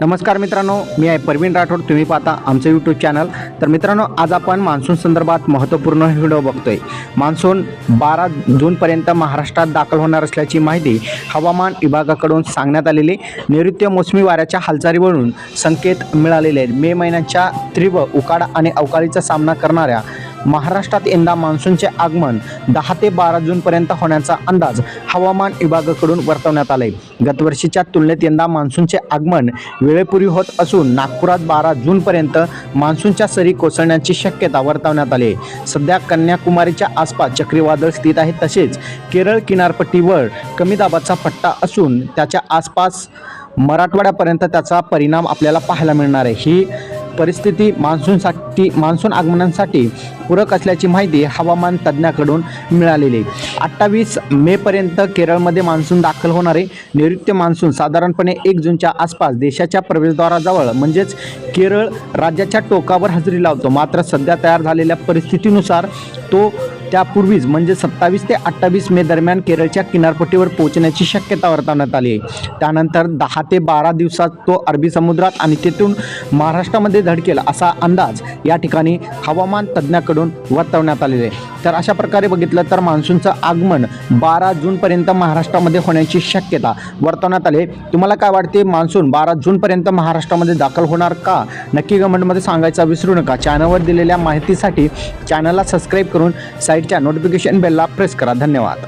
नमस्कार मित्रांनो मी आहे परवीन राठोड तुम्ही पाहता आमचं यूट्यूब चॅनल तर मित्रांनो आज आपण मान्सून संदर्भात महत्त्वपूर्ण व्हिडिओ बघतोय. मान्सून बारा जूनपर्यंत महाराष्ट्रात दाखल होणार असल्याची माहिती हवामान विभागाकडून सांगण्यात आलेली. नैऋत्य मोसमी वाऱ्याच्या हालचालीवरून संकेत मिळालेले आहेत. मे महिन्याच्या तीव्र उकाडा आणि अवकाळीचा सामना करणाऱ्या महाराष्ट्रात यंदा मान्सूनचे आगमन दहा ते बारा जूनपर्यंत होण्याचा अंदाज हवामान विभागाकडून वर्तवण्यात आले गतवर्षीच्या तुलनेत यंदा मान्सूनचे आगमन वेळेपूर्वी होत असून नागपुरात बारा जूनपर्यंत मान्सूनच्या सरी कोसळण्याची शक्यता वर्तवण्यात आली आहे. सध्या कन्याकुमारीच्या आसपास चक्रीवादळ स्थित आहे तसेच केरळ किनारपट्टीवर कमी दाबाचा पट्टा असून त्याच्या आसपास मराठवाड्यापर्यंत त्याचा परिणाम आपल्याला पाहायला मिळणार आहे. ही परिस्थिती मान्सूनसाठी मान्सून आगमनासाठी पूरक असल्याची माहिती हवामान तज्ज्ञाकडून मिळालेली. आहे अठ्ठावीस मेपर्यंत केरळमध्ये मान्सून दाखल होणारे. नैऋत्य मान्सून साधारणपणे एक जूनच्या आसपास देशाच्या प्रवेशद्वाराजवळ म्हणजेच केरळ राज्याच्या टोकावर हजेरी लावतो. मात्र सध्या तयार झालेल्या परिस्थितीनुसार तो त्यापूर्वीच म्हणजे सत्तावीस ते अठ्ठावीस मे दरम्यान केरळच्या किनारपट्टीवर पोहोचण्याची शक्यता वर्तवण्यात आली आहे. त्यानंतर दहा ते बारा दिवसात तो अरबी समुद्रात आणि तेथून महाराष्ट्रामध्ये धडकेल असा अंदाज या ठिकाणी हवामान तज्ज्ञाकडून वर्तवण्यात आलेला आहे. तर अशा प्रकारे बघितलं तर मान्सूनचं आगमन बारा जूनपर्यंत महाराष्ट्रामध्ये होण्याची शक्यता वर्तवण्यात आली. तुम्हाला काय वाटते? मान्सून बारा जूनपर्यंत महाराष्ट्रामध्ये दाखल होणार का? नक्की कमेंटमध्ये सांगायचं विसरू नका. चॅनलवर दिलेल्या माहितीसाठी चॅनलला सबस्क्राईब करून साईडच्या नोटिफिकेशन बेलला प्रेस करा. धन्यवाद.